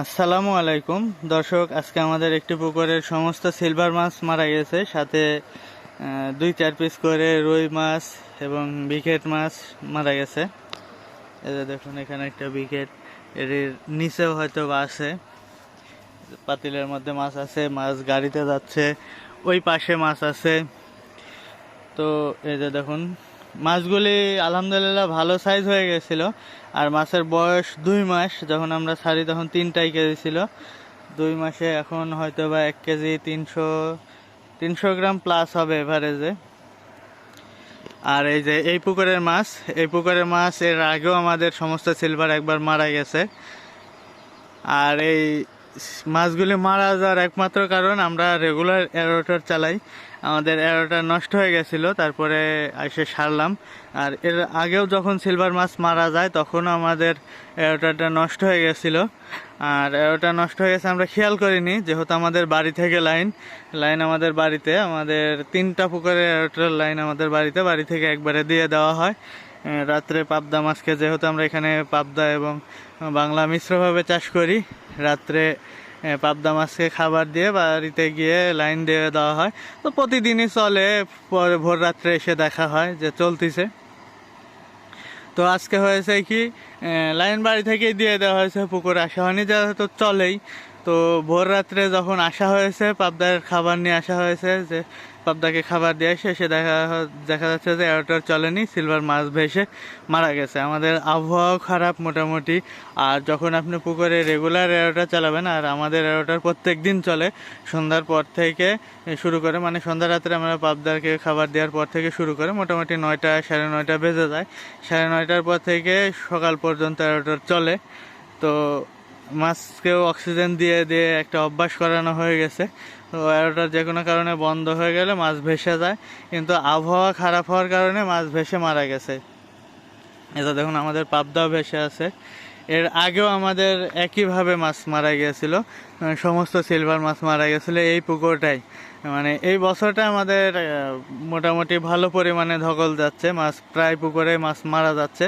আসসালামু আলাইকুম। দর্শক, আজকে আমাদের একটি পুকুরের সমস্ত সিলভার মাছ মারা গেছে। সাথে দুই চার পিস করে রুই মাছ এবং বিকেট মাছ মারা গেছে। যে দেখুন, এখানে একটা বিকেট এর নিচেও হয়তো বা আছে। পাতিলের মধ্যে মাছ আছে, মাছ গাড়িতে যাচ্ছে, ওই পাশে মাছ আছে। তো, এই দেখুন মাছগুলি আলহামদুলিল্লাহ ভালো সাইজ হয়ে গেছিল। আর মাছের বয়স দুই মাস, যখন আমরা ছাড়ি তখন তিনটাই কেজি ছিল। দুই মাসে এখন হয়তো বা এক কেজি তিনশো তিনশো গ্রাম প্লাস হবে এভারেজে আর এই যে, এই পুকুরের মাছ, এই পুকুরের মাছ এর আগেও আমাদের সমস্ত সিলভার একবার মারা গেছে। আর এই মাছগুলি মারা যাওয়ার একমাত্র কারণ আমরা রেগুলার এরোটার চালাই। আমাদের এরোটা নষ্ট হয়ে গেছিল, তারপরে এসে সারলাম। আর এর আগেও যখন সিলভার মাছ মারা যায়, তখনও আমাদের এরোটাটা নষ্ট হয়ে গেছিল। আর এরোটা নষ্ট হয়ে গেছে আমরা খেয়াল করিনি, যেহেতু আমাদের বাড়ি থেকে লাইন লাইন আমাদের বাড়িতে। আমাদের তিনটা পুকুরের এরোটার লাইন আমাদের বাড়িতে, বাড়ি থেকে একবারে দিয়ে দেওয়া হয়। রাত্রে পাবদা মাছকে যেহেতু আমরা এখানে পাবদা এবং বাংলা মিশ্রভাবে চাষ করি রাত্রে পাবদা মাছকে খাবার দিয়ে বাড়িতে গিয়ে লাইন দিয়ে দেওয়া হয়। তো প্রতিদিনই চলে, পরে, ভোর রাত্রে এসে দেখা হয় যে চলতিছে। তো আজকে হয়েছে কি লাইন বাড়ি থেকেই দিয়ে দেওয়া হয়েছে, পুকুরে আসা হয়নি, যেহেতু চলেই। তো ভোর রাত্রে যখন আসা হয়েছে, পাবদার খাবার নিয়ে আসা হয়েছে, যে পাবদাকে খাবার দিয়ে এসে দেখা দেখা যাচ্ছে যে এরোটার চলেনি, সিলভার মাছ ভেসে মারা গেছে। আমাদের আবহাওয়াও খারাপ মোটামুটি। আর যখন আপনি পুকুরে রেগুলার এরোটা চালাবেন, আর আমাদের এরোটার প্রত্যেক দিন চলে, সন্ধ্যার পর থেকে শুরু করে মানে সন্ধ্যা রাত্রে আমরা পাবদারকে খাবার দেওয়ার পর থেকে শুরু করে, মোটামুটি নয়টা, সাড়ে নয়টা বেজে যায়। সাড়ে নয়টার পর থেকে সকাল পর্যন্ত এরোটার চলে। তো মাছকেও অক্সিজেন দিয়ে দিয়ে একটা অভ্যাস করানো হয়ে গেছে। তো এরোটার যে কোনো কারণে বন্ধ হয়ে গেলে মাছ ভেসে যায়। কিন্তু আবহাওয়া খারাপ হওয়ার কারণে মাছ ভেসে মারা গেছে। এটা দেখুন, আমাদের পাবদাও ভেসে আছে। এর আগেও আমাদের একইভাবে মাছ মারা গিয়েছিল। সমস্ত সিলভার মাছ মারা গেছিল এই পুকুরটাই মানে এই বছরটা আমাদের মোটামুটি ভালো পরিমাণে ধকল যাচ্ছে। মাছ প্রায় পুকুরে মাছ মারা যাচ্ছে।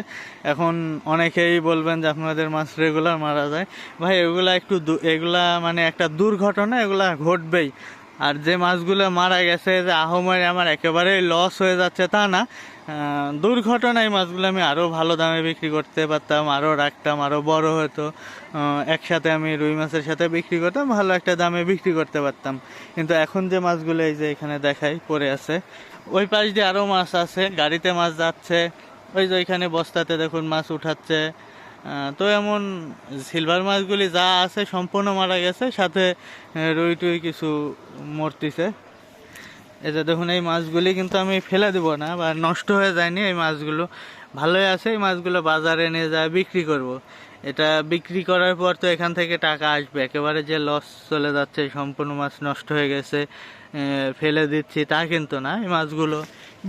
এখন অনেকেই বলবেন যে আপনাদের মাছ রেগুলার মারা যায়। ভাই, এগুলা একটু এগুলা মানে একটা দুর্ঘটনা, এগুলা ঘটবেই। আর যে মাছগুলো মারা গেছে, যে আহমরে আমার একেবারেই লস হয়ে যাচ্ছে তা না। দুর্ঘটনায় মাছগুলো আমি আরও ভালো দামে বিক্রি করতে পারতাম আরও রাখতাম আরও বড় হতো। একসাথে আমি রুই মাছের সাথে বিক্রি করতাম, ভালো একটা দামে বিক্রি করতে পারতাম। কিন্তু এখন যে মাছগুলো এই যে এখানে দেখাই পড়ে আছে, ওই পাশ দিয়ে আরও মাছ আছে, গাড়িতে মাছ যাচ্ছে। ওই যে ওইখানে বস্তাতে দেখুন মাছ উঠাচ্ছে। তো এমন সিলভার মাছগুলি যা আছে সম্পূর্ণ মারা গেছে, সাথে রুই টুই কিছু মরতিছে। যে দেখুন, এই মাছগুলি কিন্তু আমি ফেলে দেবো না, বা নষ্ট হয়ে যায়নি এই মাছগুলো। ভালোই আছে এই মাছগুলো বাজারে নিয়ে যায়, বিক্রি করব। এটা বিক্রি করার পর তো এখান থেকে টাকা আসবে, একেবারে যে লস চলে যাচ্ছে সম্পূর্ণ মাছ নষ্ট হয়ে গেছে ফেলে দিচ্ছি, তা কিন্তু না এই মাছগুলো।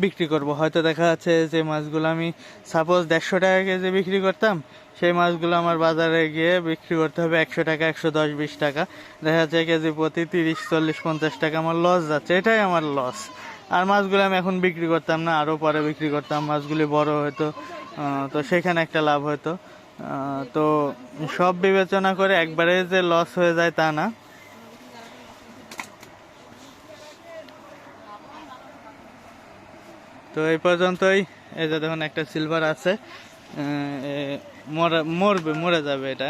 বিক্রি করব। হয়তো দেখা যাচ্ছে যে মাছগুলো আমি সাপোজ দেড়শো টাকা কেজি বিক্রি করতাম, সেই মাছগুলো আমার বাজারে গিয়ে বিক্রি করতে হবে একশো টাকা, একশো দশ, বিশ টাকা। দেখা যাচ্ছে কেজি প্রতি তিরিশ, চল্লিশ, পঞ্চাশ টাকা আমার লস যাচ্ছে। এটাই আমার লস আর মাছগুলো আমি এখন বিক্রি করতাম না, আরও পরে বিক্রি করতাম। মাছগুলি বড় হতো তো সেখানে একটা লাভ হতো তো সব বিবেচনা করে একবারে যে লস হয়ে যায় তা না। তো এই পর্যন্তই। এই যে দেখুন একটা সিলভার আছে। মরে মরবে মরে যাবে এটা।